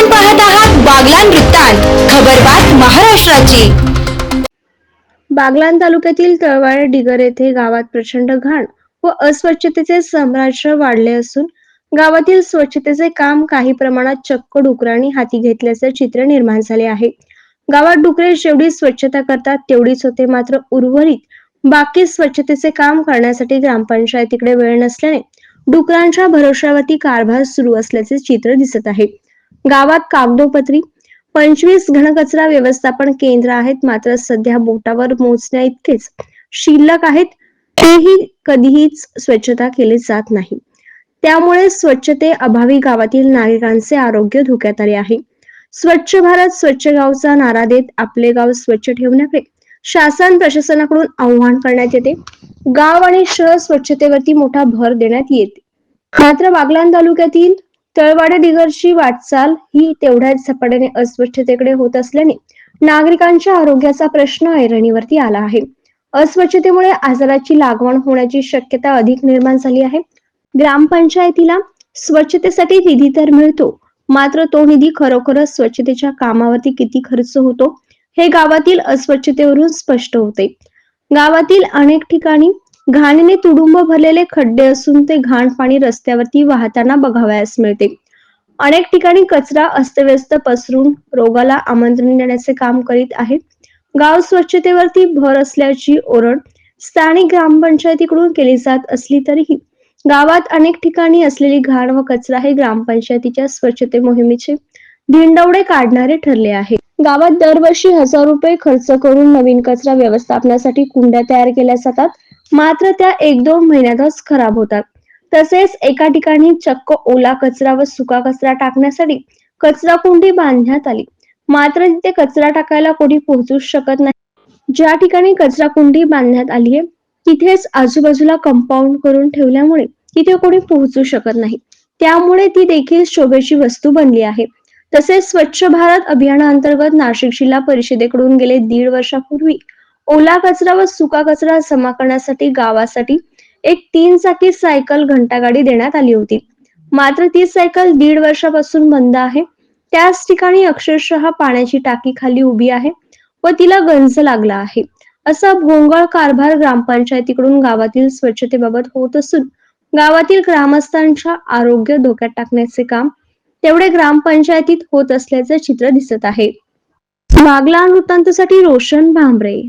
आपण पाहत आहात बागलान वृत्तांत खबरबात महाराष्ट्राची. बागलान तालुक्यातील तळवाळे डिगर येथे गावात प्रचंड घाण व अस्वच्छतेचे साम्राज्य वाढले असून गावातील स्वच्छतेचे काम काही प्रमाणात चक्क डुकरांनी हाती घेतल्याचे चित्र निर्माण झाले आहे. गावात डुकरे जेवढी स्वच्छता करतात तेवढीच होते मात्र उर्वरित. बाकी स्वच्छतेचे काम करण्यासाठी ग्रामपंचायतीकडे वेळ नसल्याने डुकरांच्या भरोश्यावरती कारभार सुरू असल्याचे चित्र दिसत आहे. गावात कागदोपत्री पंचवीस घनकचरा व्यवस्थापन केंद्र आहेत मात्र सध्या बोटावर मोजण्या इतकेच. शिल्लक आहेत तेही कधीहीच स्वच्छता केली जात नाही. त्यामुळे स्वच्छते अभावी गावातील नागरिकांचे आरोग्य धोक्यात आले आहे. स्वच्छ भारत स्वच्छ गावचा नारा देत आपले गाव स्वच्छ ठेवण्याकडे शासन प्रशासनाकडून आव्हान करण्यात येते. गाव आणि शहर स्वच्छतेवरती मोठा भर देण्यात येते. मात्र बागलाण तालुक्यातील तळवाडे दिगरची वाटचाल ही तेवढ्याच झपाट्याने अस्वच्छतेकडे होत असल्याने नागरिकांच्या आरोग्याचा प्रश्न ऐरणीवरती आला आहे. अस्वच्छतेमुळे आजाराची लागवण होण्याची शक्यता अधिक निर्माण झाली आहे. ग्रामपंचायतीला स्वच्छतेसाठी निधी तर मिळतो मात्र तो निधी खरोखरच स्वच्छतेच्या कामावरती किती खर्च होतो हे गावातील अस्वच्छतेवरून स्पष्ट होते. गावातील अनेक ठिकाणी घाणीने तुडुंब भरलेले खड्डे असून ते घाण पाणी रस्त्यावरती वाहताना बघावयास मिळते. अनेक ठिकाणी कचरा अस्तव्यस्त पसरून रोगाला आमंत्रण देण्याचे काम करीत आहे गाव स्वच्छतेवरती भर असल्याची ओरड स्थानिक ग्रामपंचायतीकडून केली जात असली तरीही गावात अनेक ठिकाणी असलेली घाण व कचरा हे ग्रामपंचायतीच्या स्वच्छते मोहिमेचे धिंडवडे काढणारे ठरले आहे. गावात दरवर्षी हजार रुपये खर्च करून नवीन कचरा व्यवस्थापनासाठी कुंड्या तयार केल्या जातात. मात्र त्या एक दोन महिन्यातच खराब होतात. तसेच एका ठिकाणी चक्क ओला कचरा व सुका कचरा टाकण्यासाठी कचरा कुंडी बांधण्यात आली. मात्र तिथे कचरा टाकायला कोणी पोहोचू शकत नाही. ज्या ठिकाणी कचरा कुंडी बांधण्यात आली आहे तिथेच आजूबाजूला कंपाऊंड करून ठेवल्यामुळे तिथे कोणी पोहोचू शकत नाही. त्यामुळे ती देखील शोभेची वस्तू बनली आहे. तसेच स्वच्छ भारत अभियानाअंतर्गत नाशिक जिल्हा परिषदेकडून गेले दीड वर्षापूर्वी ओला कचरा व सुका कचरा जमा करण्यासाठी गावासाठी एक तीन चाकी सायकल घंटागाडी देण्यात आली होती. मात्र ती सायकल दीड वर्षापासून बंद आहे. त्याच ठिकाणी अक्षरशः पाण्याची टाकी खाली उभी आहे व तिला गंज लागला आहे. असा भोंगळ कारभार ग्रामपंचायतीकडून गावातील स्वच्छतेबाबत होत असून गावातील ग्रामस्थांच्या आरोग्य धोक्यात टाकण्याचे काम तेवढे ग्रामपंचायतीत होत असल्याचे चित्र दिसत आहे. मागला वृत्तांतसाठी रोशन भांबरे.